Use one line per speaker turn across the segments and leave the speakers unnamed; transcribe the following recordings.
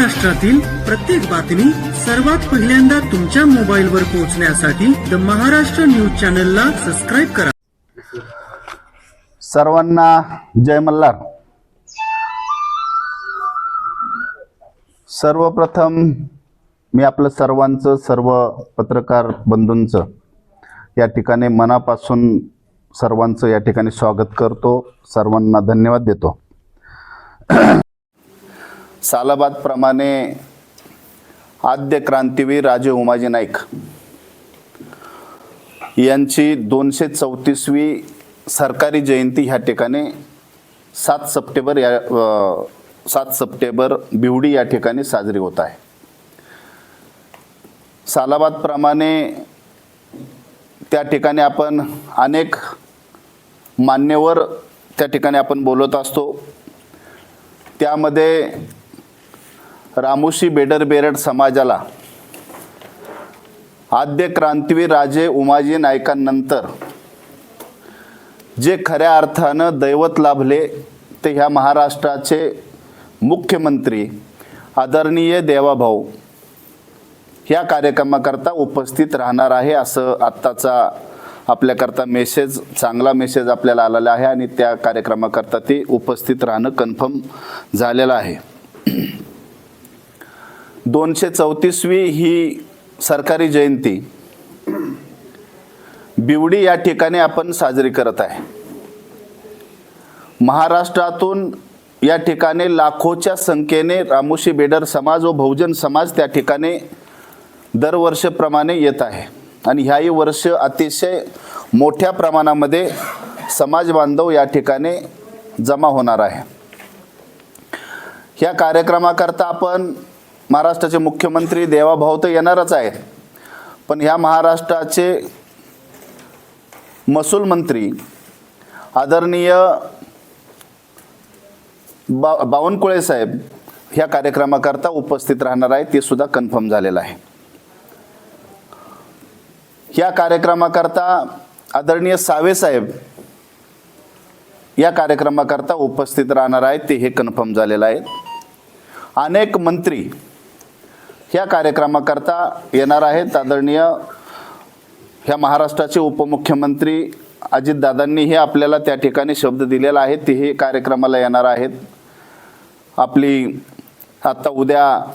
महाराष्ट्रातील प्रत्येक बातमी सर्वात पहिल्यांदा तुमच्या मोबाईलवर पोहोचण्यासाठी द महाराष्ट्र न्यूज चॅनलला सबस्क्राईब करा.
सर्वांना जय मल्हार. सर्वप्रथम मी आपलं सर्वांचं सर्व पत्रकार बंधूंचं या ठिकाणी मनापासून सर्वांचं या ठिकाणी स्वागत करतो. सर्वांना धन्यवाद देतो. सालाबादप्रमाणे आद्य क्रांतीवीर राजे उमाजी नाईक यांची दोनशे चौतीसवी सरकारी जयंती ह्या ठिकाणी सात सप्टेंबर या सात सप्टेंबर बिवडी या ठिकाणी साजरी होत आहे. सालाबादप्रमाणे त्या ठिकाणी आपण अनेक मान्यवर त्या ठिकाणी आपण बोलत असतो. त्यामध्ये रामोशी बेडर बेरड समाजाला. आद्य क्रांतीवीर राजे उमाजी नायकांनंतर जे खऱ्या अर्थानं दैवत लाभले ते ह्या महाराष्ट्राचे मुख्यमंत्री आदरणीय देवाभाऊ ह्या कार्यक्रमाकरता उपस्थित राहणार आहे असं आत्ताचा आपल्याकरता मेसेज चांगला मेसेज आपल्याला आलेला आहे आणि त्या कार्यक्रमाकरता ते उपस्थित राहणं कन्फर्म झालेलं आहे. दोनशे चौतीसवी ही सरकारी जयंती. बिवडी या ठिकाणी आपण साजरी करत आहे. महाराष्ट्रातून या ठिकाणी लाखोच्या संख्येने रामोशी बेडर समाज व बहुजन समाज त्या ठिकाणी दरवर्षप्रमाणे येत आहे. आणि ह्याही वर्ष अतिशय मोठ्या प्रमाणामध्ये समाज बांधव या ठिकाणी जमा होणार आहे. ह्या कार्यक्रमाकरता आपण महाराष्ट्राचे मुख्यमंत्री देवाभाऊ तर येणारच आहेत. पण ह्या महाराष्ट्राचे महसूल मंत्री आदरणीय बा बावनकुळे साहेब ह्या कार्यक्रमाकरता उपस्थित राहणार आहे ते सुद्धा कन्फर्म झालेलं आहे. ह्या कार्यक्रमाकरता आदरणीय सावे साहेब या कार्यक्रमाकरता उपस्थित राहणार आहेत ते हे कन्फर्म झालेलं आहे. अनेक मंत्री ह्या कार्यक्रमाकरता येणार आहेत आदरणीय ह्या महाराष्ट्राचे उपमुख्यमंत्री अजितदादांनी हे आपल्याला त्या ठिकाणी शब्द दिलेला आहे. ते हे कार्यक्रमाला येणार आहेत. आपली आत्ता उद्या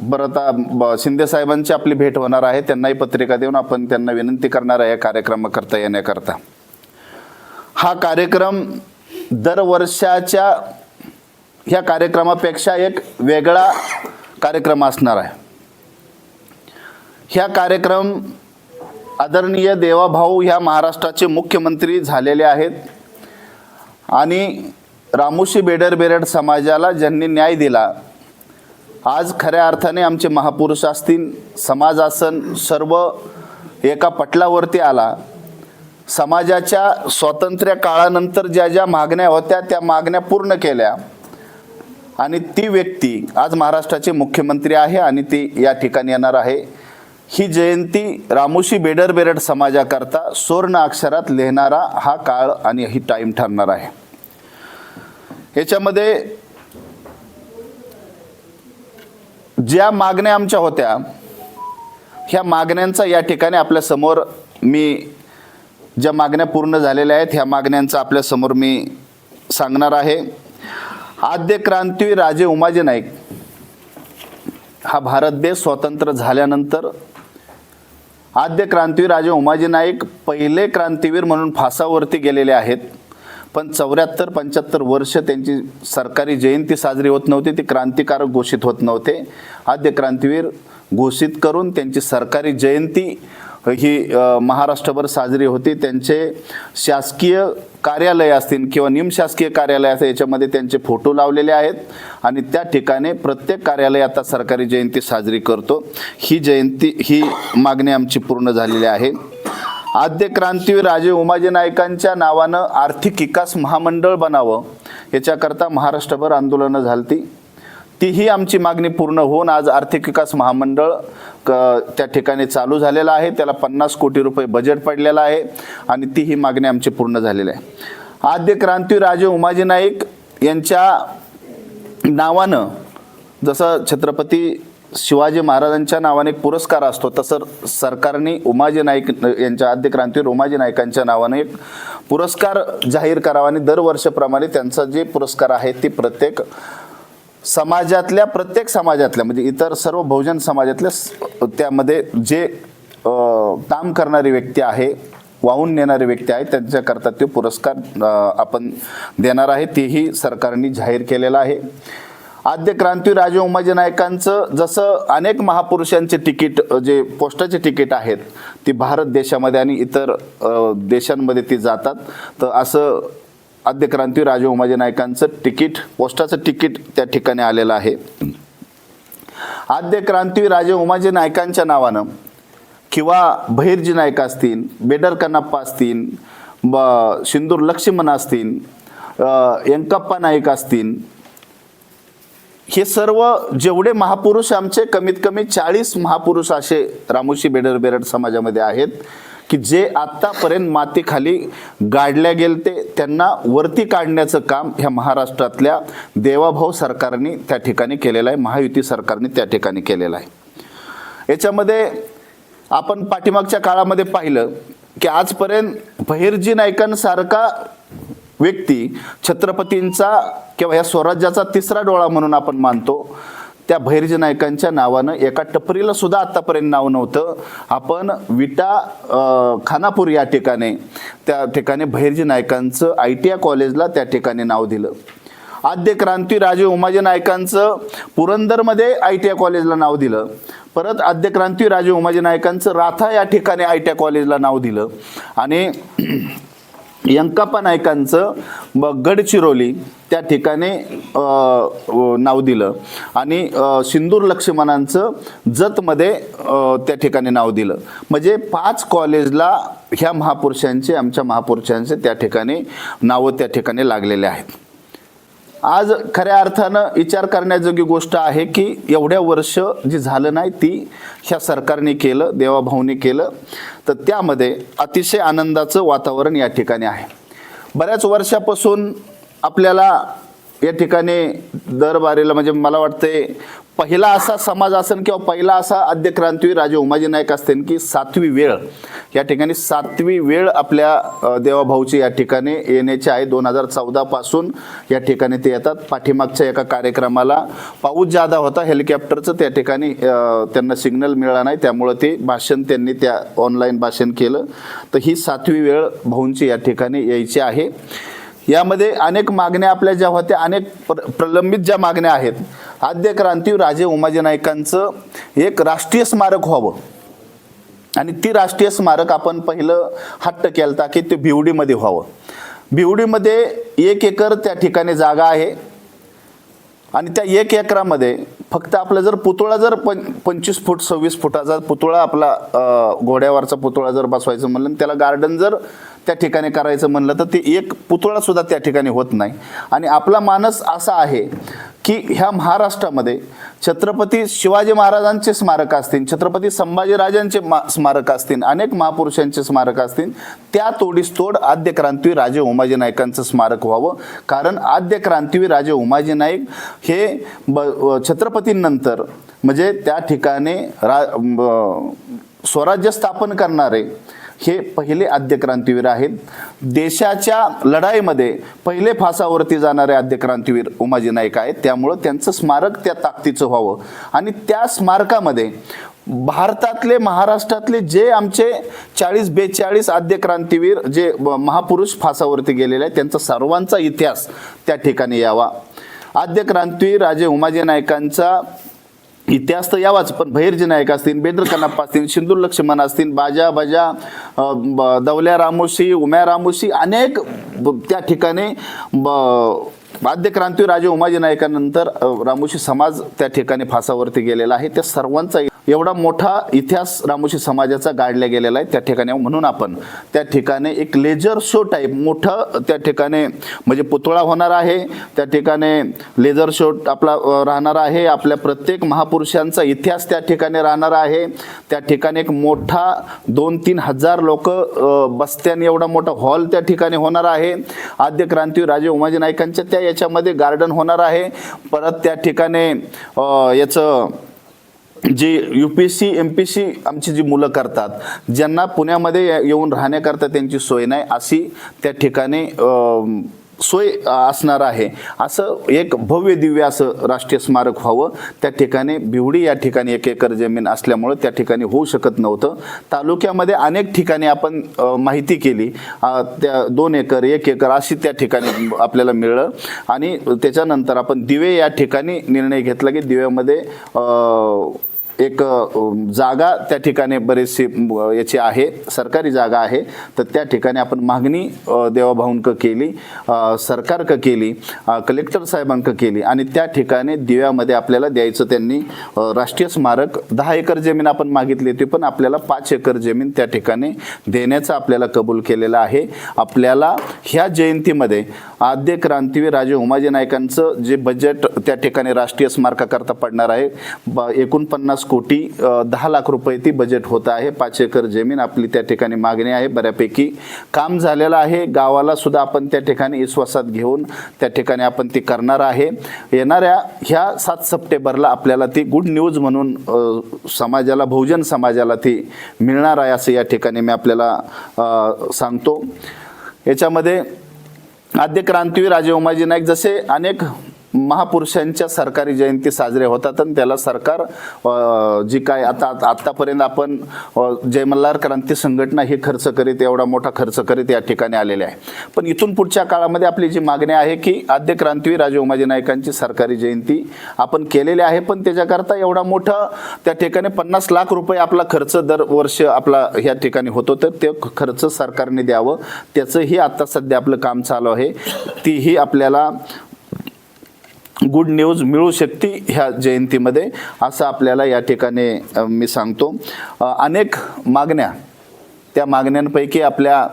बरं ब- शिंदे साहेबांची आपली भेट होणार आहे. त्यांनाही पत्रिका देऊन आपण त्यांना विनंती करणार आहे या कार्यक्रमाकरता येण्याकरता. हा कार्यक्रम दरवर्षाच्या ह्या कार्यक्रमापेक्षा एक वेगळा कार्यक्रम असणार आहे. ह्या कार्यक्रम आदरणीय देवाभाऊ ह्या महाराष्ट्राचे मुख्यमंत्री झालेले आहेत आणि रामोशी बेडर बेरड समाजाला ज्यांनी न्याय दिला आज खऱ्या अर्थाने आमचे महापुरुष असतील समाजासन सर्व एका पटलावरती आला. समाजाच्या स्वातंत्र्य काळानंतर ज्या ज्या मागण्या होत्या त्या मागण्या पूर्ण केल्या. आणि ती व्यक्ती आज महाराष्ट्राचे मुख्यमंत्री आहे आणि ती या ठिकाणी येणार आहे. ही जयंती रामोशी बेडर बेरड समाजाकरता सुवर्ण अक्षरात लिहिणारा हा काळ आणि ही टाईम ठरणार आहे. याच्यामध्ये ज्या मागण्या आमच्या होत्या ह्या मागण्यांचा या ठिकाणी आपल्यासमोर मी ज्या मागण्या पूर्ण झालेल्या आहेत ह्या मागण्यांचा आपल्यासमोर मी सांगणार आहे. आद्य क्रांतीवीर राजे उमाजी नाईक. हा भारत देश स्वतंत्र झाल्यानंतर आद्य क्रांतीवीर राजे उमाजी नाईक पहिले क्रांतीवीर म्हणून फासावरती गेलेले आहेत. पण चौऱ्याहत्तर पंच्याहत्तर वर्ष त्यांची सरकारी जयंती साजरी होत नव्हती ती क्रांतिकारक घोषित होत नव्हते. आद्य क्रांतीवीर घोषित करून त्यांची सरकारी जयंती ही महाराष्ट्रभर साजरी होती. त्यांचे शासकीय कार्यालय असतील किंवा निमशासकीय कार्यालय असतील याच्यामध्ये त्यांचे फोटो लावलेले आहेत. आणि त्या ठिकाणी प्रत्येक कार्यालय आता सरकारी जयंती साजरी करतो. ही जयंती ही मागणी आमची पूर्ण झालेली आहे. आद्य क्रांतीवीर राजे उमाजी नायकांच्या नावानं आर्थिक विकास महामंडळ बनावं याच्याकरता महाराष्ट्रभर आंदोलनं झालती. तीही आमची मागणी पूर्ण होऊन आज आर्थिक विकास महामंडळ क त्या ठिकाणी चालू झालेलं आहे. त्याला पन्नास कोटी रुपये बजेट पडलेलं आहे आणि तीही मागणी आमची पूर्ण झालेली आहे. आद्य क्रांती राजे उमाजी नाईक यांच्या नावानं जसं छत्रपती शिवाजी महाराजांच्या नावाने एक पुरस्कार असतो तसं सरकारने उमाजी नाईक यांच्या आद्य क्रांतीवीर उमाजी नाईकांच्या नावाने एक पुरस्कार जाहीर करावा आणि दरवर्षाप्रमाणे त्यांचा जे पुरस्कार आहे ते प्रत्येक समाजातल्या प्रत्येक समाजातल्या म्हणजे इतर सर्व बहुजन समाजातल्या त्यामध्ये जे काम करणारी व्यक्ती आहे वाहून नेणारी व्यक्ती आहे त्यांच्याकरता ते पुरस्कार आपण देणार आहे तेही सरकारने जाहीर केलेलं आहे. आद्य क्रांती राजे उमाजी नायकांचं जसं अनेक महापुरुषांचे तिकीट जे पोस्टाचे तिकीट आहेत ती भारत देशामध्ये आणि इतर देशांमध्ये ती जातात. तर असं आद्य क्रांती राजे उमाजी नायकांचं तिकीट पोस्टाचं तिकीट त्या ठिकाणी आलेलं आहे. आद्य क्रांती राजे उमाजी नायकांच्या नावानं किंवा बहिर्जी नायक असतील बेडर कनाप्पा असतील ब सिंदूर लक्ष्मण असतील यंकप्पा नाईक असतील हे सर्व जेवढे महापुरुष आमचे कमीत कमी चाळीस महापुरुष असे रामोशी बेडर बेरड समाजामध्ये आहेत. की जे आत्तापर्यंत मातीखाली गाडल्या गेलते त्यांना वरती काढण्याचं काम ह्या महाराष्ट्रातल्या देवाभाऊ सरकारने त्या ठिकाणी केलेलं आहे महायुती सरकारने त्या ठिकाणी केलेलं आहे. याच्यामध्ये आपण पाठीमागच्या काळामध्ये पाहिलं की आजपर्यंत बहिर्जी नायकांसारखा व्यक्ती छत्रपतींचा किंवा या स्वराज्याचा तिसरा डोळा म्हणून आपण मानतो त्या भैरजी नायकांच्या नावानं एका टपरीला सुद्धा आत्तापर्यंत नाव नव्हतं. आपण विटा खानापूर या ठिकाणी त्या ठिकाणी भैरजी नायकांचं आय टी आय कॉलेजला त्या ठिकाणी नाव दिलं. आद्य क्रांती राजे उमाजी नायकांचं पुरंदरमध्ये आय टी आय कॉलेजला नाव दिलं. परत आद्य क्रांती राजे उमाजी नायकांचं राथा या ठिकाणी आय टी आय कॉलेजला नाव दिलं. आणि यंकाप्पा नायकांचं गडचिरोली त्या ठिकाणी नाव दिलं. आणि सिंदूर लक्ष्मणांचं जतमध्ये त्या ठिकाणी नाव दिलं. म्हणजे पाच कॉलेजला ह्या महापुरुषांचे आमच्या महापुरुषांचे त्या ठिकाणी नावं त्या ठिकाणी लागलेले आहेत. आज खऱ्या अर्थानं विचार करण्याजोगी गोष्ट आहे की एवढ्या वर्ष जी झालं नाही ती ह्या सरकारने केलं देवाभाऊने केलं. तर त्यामध्ये अतिशय आनंदाचं वातावरण या ठिकाणी आहे. बऱ्याच वर्षापासून आपल्याला या ठिकाणी दरबारीला म्हणजे मला वाटते पहिला असा समाज असेल किंवा पहिला असा आद्य क्रांतीवीर राजे उमाजी नाईक असतील की सातवी वेळ या ठिकाणी सातवी वेळ आपल्या देवाभाऊची या ठिकाणी येण्याची आहे. दोन हजार चौदापासून या ठिकाणी ते येतात. पाठीमागच्या एका कार्यक्रमाला पाऊस जादा होता. हेलिकॉप्टरचं त्या ठिकाणी त्यांना सिग्नल मिळाला नाही. त्यामुळं ते भाषण त्यांनी त्या ऑनलाईन भाषण केलं. तर ही सातवी वेळ भाऊंची या ठिकाणी यायची आहे. यामध्ये अनेक मागण्या आपल्या ज्या होत्या अनेक प्र प्रलंबित ज्या मागण्या आहेत आद्य क्रांती राजे उमाजी नायकांचं एक राष्ट्रीय स्मारक व्हावं. आणि ती राष्ट्रीय स्मारक आपण पहिलं हट्ट केलता की ते भिवडीमध्ये व्हावं. भिवडीमध्ये एक एकर त्या ठिकाणी जागा आहे. आणि त्या एक एकरामध्ये फक्त आपलं जर पुतळा जर पं पंचवीस फूट सव्वीस फुटाचा पुतळा आपला घोड्यावरचा पुतळा जर बसवायचं म्हणलं आणि त्याला गार्डन जर त्या ठिकाणी करायचं म्हणलं तर ते एक पुतळासुद्धा त्या ठिकाणी होत नाही. आणि आपला मानस असा आहे की ह्या महाराष्ट्रामध्ये छत्रपती शिवाजी महाराजांचे स्मारक असतील छत्रपती संभाजीराजांचे मा स्मारक असतील अनेक महापुरुषांचे स्मारक असतील त्या तोडीस तोड आद्य क्रांतीवीर राजे उमाजी नाईकांचं स्मारक व्हावं. कारण आद्य क्रांतीवीर राजे उमाजी नाईक हे ब छत्रपतींनंतर म्हणजे त्या ठिकाणी रा ब- स्वराज्य स्थापन करणारे हे पहिले आद्य क्रांतीवीर आहेत. देशाच्या लढाईमध्ये पहिले फासावरती जाणारे आद्य क्रांतीवीर उमाजी नाईक आहेत. त्यामुळं त्यांचं स्मारक त्या ताकदीचं व्हावं. आणि त्या स्मारकामध्ये भारतातले महाराष्ट्रातले जे आमचे चाळीस बेचाळीस आद्य क्रांतीवीर जे महापुरुष फासावरती गेलेले आहेत त्यांचा सर्वांचा इतिहास त्या ठिकाणी यावा. आद्य क्रांतीवीर राजे उमाजी नायकांचा इतिहास तर यावाच पण भैरजी नायक असतील बेदर कनाप्पा असतील सिंदूर लक्ष्मण असतील बाजा बाजा ब- दवल्या रामोशी उम्या रामोशी अनेक त्या ठिकाणी ब- आद्य क्रांती राजे उमाजी नायकानंतर रामोशी समाज त्या ठिकाणी फासावरती गेलेला आहे. त्या सर्वांचा एवढा मोठा इतिहास रामोशी समाजाचा गाडला गेलेला आहे त्या ठिकाणी. म्हणून आपण त्या ठिकाणी एक लेझर शो टाईप मोठं त्या ठिकाणी म्हणजे पुतळा होणार आहे. त्या ठिकाणी लेझर शो आपला राहणार आहे. आपल्या प्रत्येक महापुरुषांचा इतिहास त्या ठिकाणी राहणार आहे. त्या ठिकाणी एक मोठा दोन तीन हजार लोक बसत्याने एवढा मोठा हॉल त्या ठिकाणी होणार आहे. आद्य क्रांती राजे उमाजी नाईकांच्या त्या याच्यामध्ये गार्डन होणार आहे. परत त्या ठिकाणी याचं जी U P S C M P C आमची जी मुलं करतात ज्यांना पुण्यामध्ये येऊन राहण्याकरता त्यांची सोय नाही अशी त्या ठिकाणी सोय असणार आहे. असं एक भव्य दिव्य असं राष्ट्रीय स्मारक व्हावं. त्या ठिकाणी बिवडी या ठिकाणी एक एकर जमीन असल्यामुळं त्या ठिकाणी होऊ शकत नव्हतं. तालुक्यामध्ये अनेक ठिकाणी आपण माहिती केली. त्या दोन एकर एक एकर अशी त्या ठिकाणी आपल्याला मिळलं. आणि त्याच्यानंतर आपण दिवे या ठिकाणी निर्णय घेतला की दिव्यामध्ये एक जागा त्या ठिकाणी बरेचशी याची आहे सरकारी जागा आहे. तर त्या ठिकाणी आपण मागणी देवाभाऊंक केली अ, सरकारक केली कलेक्टर साहेबांक केली आणि त्या ठिकाणी दिव्यामध्ये आपल्याला द्यायचं त्यांनी राष्ट्रीय स्मारक. दहा एकर जमीन आपण मागितली होती पण आपल्याला पाच एकर जमीन त्या ठिकाणी देण्याचं आपल्याला कबूल केलेलं आहे. आपल्याला ह्या जयंतीमध्ये आद्य क्रांतीवीर राजे उमाजी नायकांचं जे बजेट त्या ठिकाणी राष्ट्रीय स्मारकाकरता पडणार आहे एकोणपन्नास कोटी दहा लाख रुपये ती बजेट होत आहे. पाच एकर जमीन आपली त्या ठिकाणी मागणी आहे. बऱ्यापैकी काम झालेलं आहे. गावाला सुद्धा आपण त्या ठिकाणी विश्वासात घेऊन त्या ठिकाणी आपण ती करणार आहे. येणाऱ्या ह्या सात सप्टेंबरला आपल्याला ती गुड न्यूज म्हणून समाजाला बहुजन समाजाला ती मिळणार आहे असं या ठिकाणी मी आपल्याला सांगतो. याच्यामध्ये आद्य क्रांतीवीर राजे उमाजी नाईक जसे अनेक महापुरुषांच्या सरकारी जयंती साजरे होतात आणि त्याला सरकार जी काय आता आत्तापर्यंत आपण जय मल्हार क्रांती संघटना ही खर्च करीत एवढा मोठा खर्च करीत या ठिकाणी आलेले आहे. पण इथून पुढच्या काळामध्ये आपली जी मागणी आहे की आद्य क्रांतीवीर राजे उमाजी नायकांची सरकारी जयंती आपण केलेली आहे पण त्याच्याकरता एवढा मोठा त्या ठिकाणी पन्नास लाख रुपये आपला खर्च दरवर्ष आपला ह्या ठिकाणी होतो तर ते खर्च सरकारने द्यावं त्याचंही आत्ता सध्या आपलं काम चालू आहे. तीही आपल्याला गुड न्यूज मिळू शकते ह्या जयंतीमध्ये असं आपल्याला या ठिकाणी मी सांगतो. अनेक मागण्या त्या मागण्यांपैकी आपल्या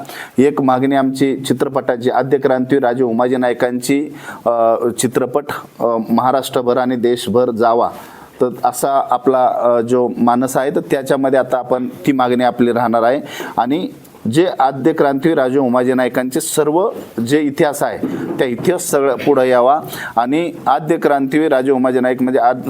एक मागणी आमची चित्रपटाची आद्य राजे उमाजी नायकांची चित्रपट महाराष्ट्रभर आणि देशभर जावा. तर असा आपला जो मानस आहे तर त्याच्यामध्ये आता आपण ती मागणी आपली राहणार आहे. आणि जे आद्य क्रांतीवीर राजे उमाजी नायकांचे सर्व जे इतिहास आहे त्या इतिहास सगळं पुढं यावा. आणि आद्य क्रांतीवीर राजे उमाजी नाईक म्हणजे आज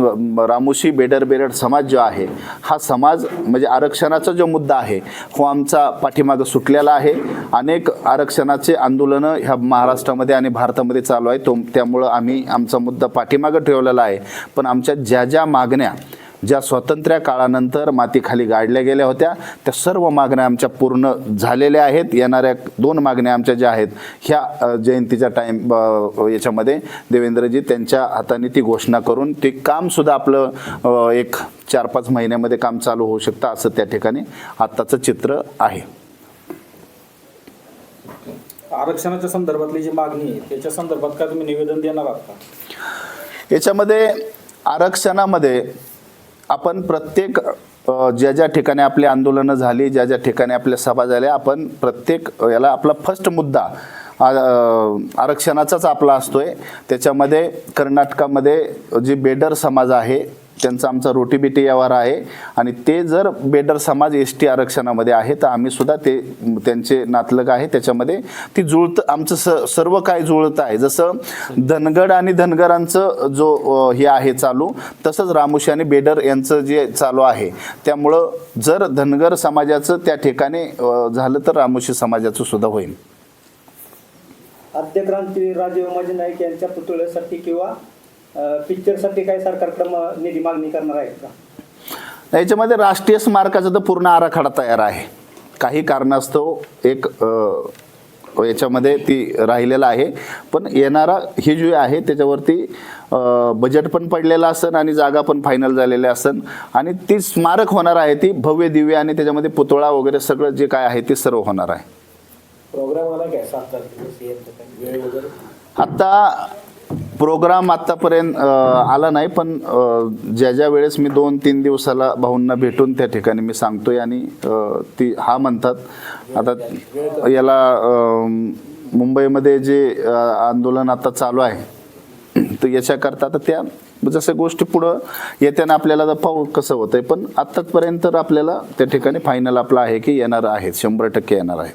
रामोशी बेडर बेरड समाज जो आहे हा समाज म्हणजे आरक्षणाचा जो मुद्दा आहे हो आमचा पाठीमागं सुटलेला आहे. अनेक आरक्षणाचे आंदोलनं ह्या महाराष्ट्रामध्ये आणि भारतामध्ये चालू आहे तो त्यामुळं आम्ही आमचा मुद्दा पाठीमागं ठेवलेला आहे. पण आमच्या ज्या ज्या मागण्या ज्या स्वातंत्र्य काळानंतर मातीखाली गाडल्या गेल्या होत्या त्या सर्व मागण्या आमच्या पूर्ण झालेल्या आहेत. येणाऱ्या दोन मागण्या आमच्या ज्या आहेत ह्या जयंतीच्या टाईम याच्यामध्ये देवेंद्रजी त्यांच्या हाताने ती घोषणा करून ते कामसुद्धा आपलं एक चार पाच महिन्यामध्ये काम चालू होऊ शकतं असं त्या ठिकाणी आत्ताचं चित्र आहे.
आरक्षणाच्या संदर्भातली जी मागणी आहे त्याच्या संदर्भात काय तुम्ही निवेदन देणार आहात
याच्यामध्ये आरक्षणामध्ये आपण प्रत्येक ज्या ज्या ठिकाणी आपली आंदोलनं झाली ज्या ज्या ठिकाणी आपल्या सभा झाल्या आपण प्रत्येक याला आपला फर्स्ट मुद्दा आरक्षणाचाच आपला असतोय. त्याच्यामध्ये कर्नाटकामध्ये जी बेडर समाज आहे त्यांचा आमचा रोटीबिटी व्यवहार आहे. आणि ते जर बेडर समाज एस टी आरक्षणामध्ये आहे तर आम्ही सुद्धा ते त्यांचे नातलग आहे. त्याच्यामध्ये ती जुळत आमचं स सर्व काय जुळत आहे. जसं धनगड आणि धनगरांचं जो हे आहे चालू तसंच रामोशी आणि बेडर यांचं जे चालू आहे. त्यामुळं जर धनगर समाजाचं त्या ठिकाणी झालं तर रामोशी समाजाचं सुद्धा होईल.
आद्य क्रांतीवीर राजे नाईक यांच्या पुतळ्यासाठी किंवा पिक्चरसाठी काय सरकारकडे निधी मागणी करणार का?
याच्यामध्ये राष्ट्रीय स्मारकाचा तर पूर्ण आराखडा तयार आहे. काही कारणास्तव एक याच्यामध्ये ती राहिलेला आहे. पण येणारा हे जे आहे त्याच्यावरती बजेट पण पडलेलं असन आणि जागा पण फायनल झालेल्या असन. आणि ती स्मारक होणार आहे ती भव्य दिव्य आणि त्याच्यामध्ये पुतळा वगैरे सगळं जे काय आहे ते सर्व होणार आहे.
प्रोग्राम आला काय
आता प्रोग्राम आत्तापर्यंत आला नाही पण ज्या ज्या वेळेस मी दोन तीन दिवसाला भाऊंना भेटून त्या ठिकाणी मी सांगतोय आणि ती हा म्हणतात. आता याला मुंबईमध्ये जे आंदोलन आता चालू आहे तर याच्याकरता आता त्या जसं गोष्टी पुढं येत्यानं आपल्याला तर पाहू कसं होतंय पण आत्तापर्यंत तर आपल्याला त्या ठिकाणी फायनल आपला आहे की येणार आहेत शंभर टक्के येणार आहे.